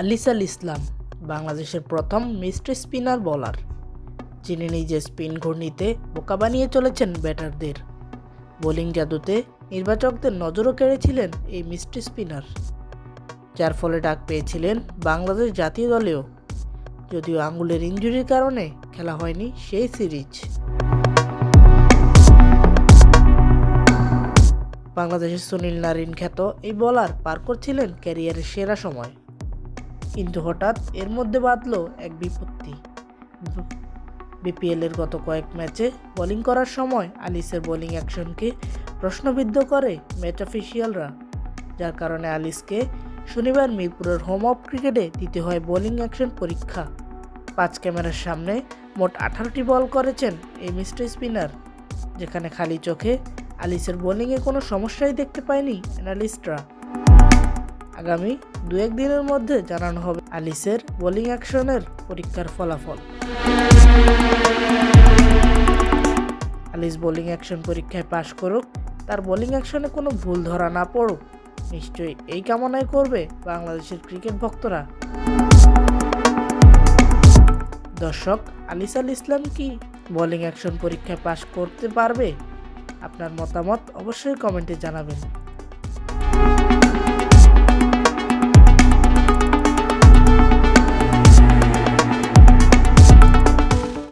আলিসাল ইসলাম, বাংলাদেশের প্রথম mystery spinner বলার, যিনি নিজে স্পিন ঘূর্ণিতে বোকা বানিয়ে চলেছেন ব্যাটারদের। বোলিং জাদুতে নির্বাচকদের নজরও কেড়েছিলেন এই মিস্ট্রি স্পিনার, যার ফলে ডাক পেয়েছিলেন বাংলাদেশ জাতীয় দলেও। যদিও আঙ্গুলের ইঞ্জুরির কারণে খেলা হয়নি সেই সিরিজ। বাংলাদেশের সুনীল নারিন খ্যাত এই বলার পার করছিলেন ক্যারিয়ারের সেরা সময়। কিন্তু হঠাৎ এর মধ্যে বাঁধল এক বিপত্তি। বিপিএলের গত কয়েক ম্যাচে বোলিং করার সময় আলিসের বোলিং অ্যাকশনকে প্রশ্নবিদ্ধ করে ম্যাচ অফিসিয়ালরা, যার কারণে আলিসকে শনিবার মিরপুরের হোম অফ ক্রিকেটে দিতে হয় বোলিং অ্যাকশন পরীক্ষা। পাঁচ ক্যামেরার সামনে মোট আঠারোটি বল করেছেন এই মিস্টার স্পিনার, যেখানে খালি চোখে আলিসের বোলিংয়ে কোনো সমস্যাই দেখতে পায়নি অ্যানালিস্টরা। আগামী দু এক দিনের মধ্যে জানানো হবে আলিসের বোলিং অ্যাকশনের পরীক্ষার ফলাফল। আলিস বোলিং অ্যাকশন পরীক্ষায় পাশ করুক, তার বোলিং অ্যাকশনে কোনো ভুল ধরা না পড়ুক, নিশ্চয়ই এই কামনাই করবে বাংলাদেশের ক্রিকেট ভক্তরা। দর্শক, আলিস আল ইসলাম কি বোলিং অ্যাকশন পরীক্ষায় পাশ করতে পারবে? আপনার মতামত অবশ্যই কমেন্টে জানাবেন।